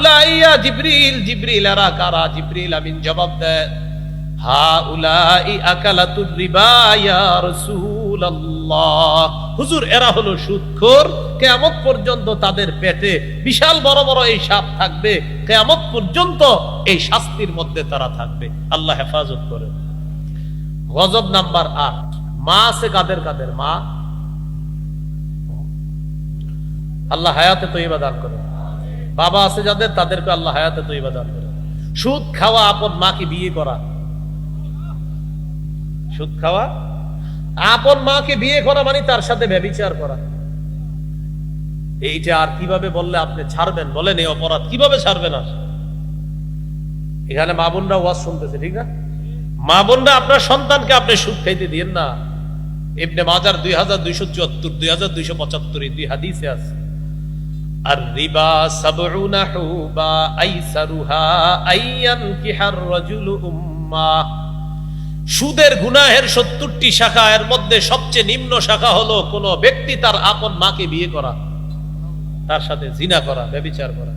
পর্যন্ত তাদের পেটে বিশাল বড় বড় এই সাপ থাকবে। পর্যন্ত এই শাস্তির মধ্যে তারা থাকবে। আল্লাহ হেফাজত করে গজব নাম্বার আট। মা আছে কাদের কাদের? মা? আল্লাহ হায়াতে তৈবা দান করে বাবা আছে যাদের, তাদেরকে আল্লাহ হায়াতে তৈবা দান করে। সুদ খাওয়া আপন মাকে বিয়ে করা। সুদ খাওয়া? আপন মাকে বিয়ে করা মানে তার সাথে ব্যবিচার করা। এইটা আর কীভাবে বললে আপনি ছাড়বেন? বলেন, এই অপরাধ কীভাবে ছাড়বেন আর এখানে মা বোনরা ওয়াজ শুনতেছে, ঠিক না? মা বোনরা আপনার সন্তানকে আপনি সুদ খাইতে দিন না। ইবনে মাজার দুই হাজার দুইশো চুয়াত্তর, দুই হাজার দুইশো পঁচাত্তর এই দুই হাদিসে আছে। আর রিবা সাবউনা أيسرها أن কিহার রাজুলু উম্মা। সুদের গুনাহের সত্তরটি শাখা, এর মধ্যে সবচেয়ে নিম্ন শাখা হলো কোন ব্যক্তি তার আপন মাকে বিয়ে করা, তার সাথে জিনা করা, ব্যবিচার করা।